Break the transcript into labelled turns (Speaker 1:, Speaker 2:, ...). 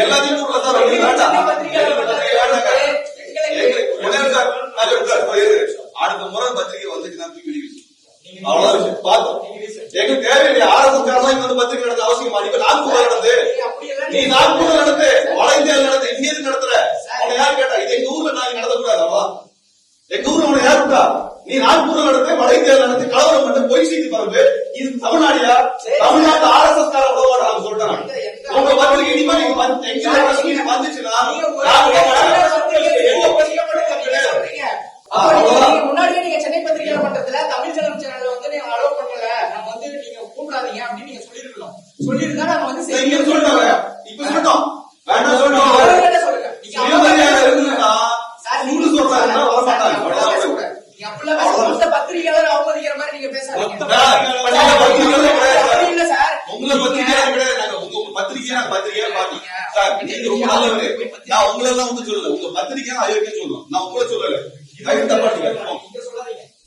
Speaker 1: எல்லாத்தையும்.
Speaker 2: அடுத்த முறை பத்திரிகை வந்துச்சுன்னா தூக்கி. பார்த்தோம். தேவையில்லை இங்க வந்து பத்திரிகை நடத்த அவசியமா நாக்பூர்ல நடந்து. நீ நாக்பூர்ல நடத்து வட இந்தியாவில் நடத்து இங்க எதுக்கு நடத்துற யார் கேட்டா? இது எங்க ஊர்ல நாங்க நடத்தக்கூடாது அவ்வளவா எங்க ஊர்ல உன்னை யார் விட்டா? நீ நாக்பூர்ல நடத்து வட இந்தியாவில் நடத்தி கலவரம் பண்ணி பொய் செய்தி பரப்பு. இது தமிழ்நாடியா? தமிழ்நாட்டு
Speaker 1: முன்னாடியே நீங்க சென்னை பத்திரிகையாளர் மன்றத்துல தமிழ் ஜனம் சேனல்ல வந்து நீங்க அலோவ் பண்ணல. நம்ம வந்து நீங்க கூப்பிடாதீங்க அப்படின்னு நீங்க சொல்லிருந்தா வந்து
Speaker 2: இப்ப சொல்லிட்டோம் வேண்டாம்
Speaker 1: சொல்லுங்க. நீங்க சார்,
Speaker 2: சூடு சொல்றாங்கன்னா வர மாட்டாங்க
Speaker 1: நீங்க அப்படிலாம் பேசக்கூடாது. மொத்த பத்திரிகையாளர் அவமதிக்கிற மாதிரி நீங்க பேசாதீங்க. இல்ல சார்.
Speaker 2: உங்களை உங்க உங்க பத்திரிகையா பாக்கி சார் நீங்க ரொம்ப நல்லவரு நான் உங்களை எல்லாம் வந்து சொல்லல உங்க பத்திரிகையா அயோக்கியம் சொல்லலாம் நான் உங்களை சொல்லல. நீங்க